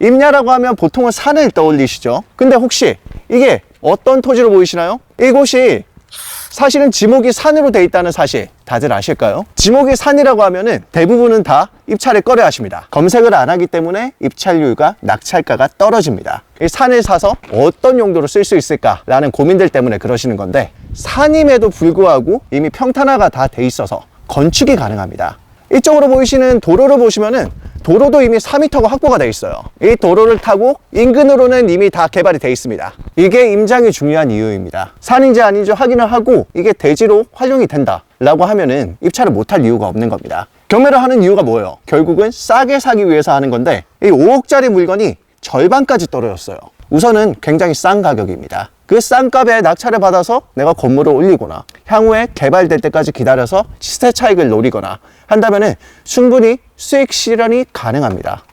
임야라고 하면 보통은 산을 떠올리시죠. 근데 혹시 이게 어떤 토지로 보이시나요? 이곳이 사실은 지목이 산으로 돼 있다는 사실 다들 아실까요? 지목이 산이라고 하면은 대부분은 다 입찰을 꺼려 하십니다. 검색을 안 하기 때문에 입찰률과 낙찰가가 떨어집니다. 이 산을 사서 어떤 용도로 쓸 수 있을까라는 고민들 때문에 그러시는 건데 산임에도 불구하고 이미 평탄화가 다 돼 있어서 건축이 가능합니다. 이쪽으로 보이시는 도로를 보시면은 도로도 이미 4m가 확보가 돼 있어요. 이 도로를 타고 인근으로는 이미 다 개발이 돼 있습니다. 이게 임장이 중요한 이유입니다. 산인지 아닌지 확인을 하고 이게 대지로 활용이 된다. 라고 하면은 입찰을 못할 이유가 없는 겁니다. 경매를 하는 이유가 뭐예요? 결국은 싸게 사기 위해서 하는 건데 이 5억짜리 물건이 절반까지 떨어졌어요. 우선은 굉장히 싼 가격입니다. 그 싼 값에 낙찰을 받아서 내가 건물을 올리거나 향후에 개발될 때까지 기다려서 시세 차익을 노리거나 한다면은 충분히 수익 실현이 가능합니다.